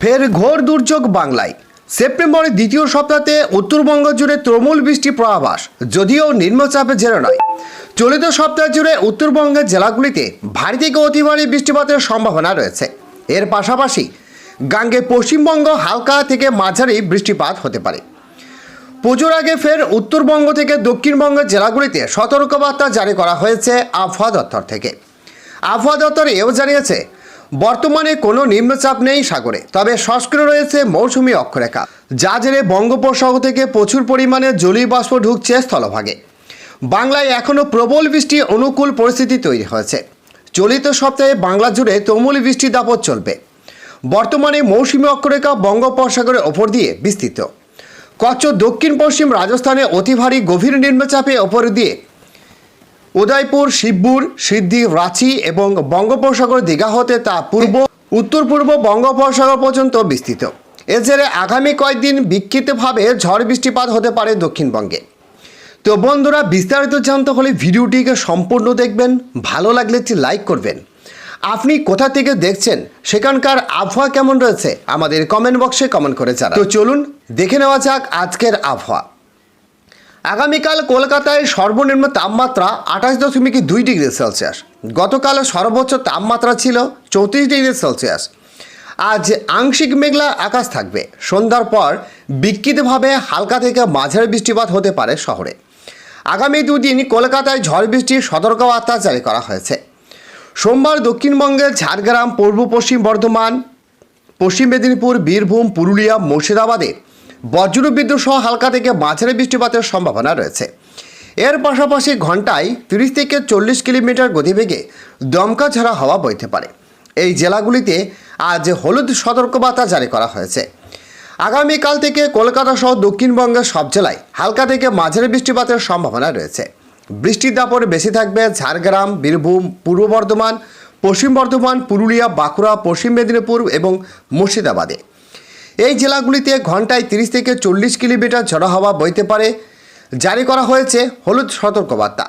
ফের ঘোর দুর্যোগ বাংলায়। সেপ্টেম্বরের দ্বিতীয় সপ্তাহে উত্তরবঙ্গ জুড়ে তৃণমূল বৃষ্টি প্রভাবাস যদিও নিম্নচাপে জেরে নয়। চলিত সপ্তাহ জুড়ে উত্তরবঙ্গের জেলাগুলিতে ভারী থেকে অতি ভারী বৃষ্টিপাতের সম্ভাবনা রয়েছে। এর পাশাপাশি গাঙ্গে পশ্চিমবঙ্গ হালকা থেকে মাঝারি বৃষ্টিপাত হতে পারে। পুজোর আগে ফের উত্তরবঙ্গ থেকে দক্ষিণবঙ্গের জেলাগুলিতে সতর্কবার্তা জারি করা হয়েছে আবহাওয়া দপ্তর থেকে। আবহাওয়া দপ্তর এও জানিয়েছে বর্তমানে কোনো নিম্নচাপ নেই সাগরে, তবে সক্রিয় রয়েছে মৌসুমি অক্ষরেখা, যা জেরে বঙ্গোপসাগর থেকে প্রচুর পরিমাণে জলীয় বাষ্প ঢুকছে স্থলভাগে। বাংলায় এখনও প্রবল বৃষ্টি অনুকূল পরিস্থিতি তৈরি হয়েছে। চলিত সপ্তাহে বাংলা জুড়ে তুমুল বৃষ্টি দাপট চলবে। বর্তমানে মৌসুমি অক্ষরেখা বঙ্গোপসাগরের ওপর দিয়ে বিস্তৃত। কচ্ছ দক্ষিণ পশ্চিম রাজস্থানে অতি ভারী গভীর নিম্নচাপে ওপর দিয়ে উদয়পুর, শিবপুর সিদ্ধি রাঁচি এবং বঙ্গোপসাগর দীঘা হতে তা পূর্ব, উত্তর পূর্ব বঙ্গোপসাগর পর্যন্ত বিস্তৃত। এর জেরে আগামী কয়েকদিন বিক্ষিপ্তভাবে ঝড় বৃষ্টিপাত হতে পারে দক্ষিণবঙ্গে। তো বন্ধুরা, বিস্তারিত জানতে হলে ভিডিওটিকে সম্পূর্ণ দেখবেন, ভালো লাগলে একটি লাইক করবেন। আপনি কোথা থেকে দেখছেন, সেখানকার আবহাওয়া কেমন রয়েছে, আমাদের কমেন্ট বক্সে কমেন্ট করে জানান। তো চলুন, দেখে নেওয়া যাক আজকের আবহাওয়া। আগামীকাল কলকাতায় সর্বনিম্ন তাপমাত্রা আঠাশ দশমিক দুই ডিগ্রি সেলসিয়াস। গতকাল সর্বোচ্চ তাপমাত্রা ছিল চৌত্রিশ ডিগ্রি সেলসিয়াস। আজ আংশিক মেঘলা আকাশ থাকবে। সন্ধ্যার পর বিক্ষিতভাবে হালকা থেকে মাঝারি বৃষ্টিপাত হতে পারে শহরে। আগামী দুদিন কলকাতায় ঝড় বৃষ্টির সতর্কবার্তা জারি করা হয়েছে। সোমবার দক্ষিণবঙ্গের ঝাড়গ্রাম, পূর্ব পশ্চিম বর্ধমান, পশ্চিম মেদিনীপুর, বীরভূম, পুরুলিয়া, মুর্শিদাবাদে বজ্রবিদ্যুৎ সহ হালকা থেকে মাঝারি বৃষ্টিপাতের সম্ভাবনা রয়েছে। এর পাশাপাশি ঘন্টায় তিরিশ থেকে চল্লিশ কিলোমিটার গতিবেগে দমকা ঝাড়া হওয়া বইতে পারে। এই জেলাগুলিতে আজ হলুদ সতর্কবার্তা জারি করা হয়েছে। আগামীকাল থেকে কলকাতা সহ দক্ষিণবঙ্গের সব জেলায় হালকা থেকে মাঝারি বৃষ্টিপাতের সম্ভাবনা রয়েছে। বৃষ্টির দাপট বেশি থাকবে ঝাড়গ্রাম, বীরভূম, পূর্ব বর্ধমান, পশ্চিম বর্ধমান, পুরুলিয়া, বাঁকুড়া, পশ্চিম মেদিনীপুর এবং মুর্শিদাবাদে। এই জেলাগুলিতে ঘন্টায় তিরিশ থেকে চল্লিশ কিলোমিটার ঝড়ো হাওয়া বইতে পারে। জারি করা হয়েছে হলুদ সতর্কবার্তা।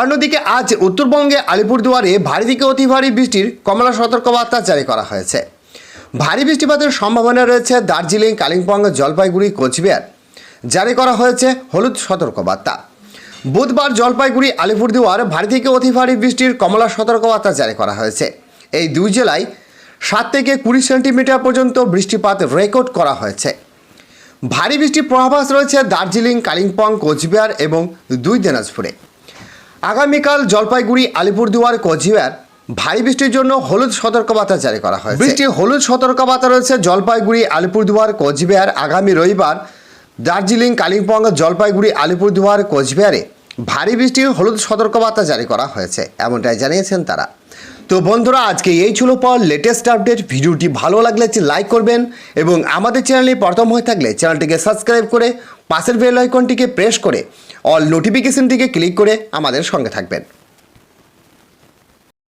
অন্যদিকে আজ উত্তরবঙ্গে আলিপুরদুয়ারে ভারী থেকে অতি ভারী বৃষ্টির কমলা সতর্কবার্তা জারি করা হয়েছে। ভারী বৃষ্টিপাতের সম্ভাবনা রয়েছে দার্জিলিং, কালিম্পং, জলপাইগুড়ি, কোচবিহার। জারি করা হয়েছে হলুদ সতর্কবার্তা। বুধবার জলপাইগুড়ি, আলিপুরদুয়ার ভারী থেকে অতি ভারী বৃষ্টির কমলা সতর্কবার্তা জারি করা হয়েছে। এই দুই জেলায় সাত থেকে কুড়ি সেন্টিমিটার পর্যন্ত বৃষ্টিপাত রেকর্ড করা হয়েছে। ভারী বৃষ্টির প্রভাবাস রয়েছে দার্জিলিং, কালিম্পং, কোচবিহার এবং দুই দিনাজপুরে। আগামীকাল জলপাইগুড়ি, আলিপুরদুয়ার, কোচবিহার ভারী বৃষ্টির জন্য হলুদ সতর্কবার্তা জারি করা হয় বৃষ্টির হলুদ সতর্কবার্তা রয়েছে জলপাইগুড়ি, আলিপুরদুয়ার, কোচবিহার। আগামী রবিবার দার্জিলিং, কালিম্পং, জলপাইগুড়ি, আলিপুরদুয়ার, কোচবিহারে ভারী বৃষ্টির হলুদ সতর্কবার্তা জারি করা হয়েছে, এমনটাই জানিয়েছেন তারা। তো বন্ধুরা, আজকে এই ছিল পর লেটেস্ট আপডেট ভিডিওটি ভালো লাগলে লাইক করবেন এবং আমাদের চ্যানেলে প্রথম হয়ে থাকলে চ্যানেলটিকে সাবস্ক্রাইব করে পাশের বেল আইকনটিকে প্রেস করে অল নোটিফিকেশনটিকে ক্লিক করে আমাদের সঙ্গে থাকবেন।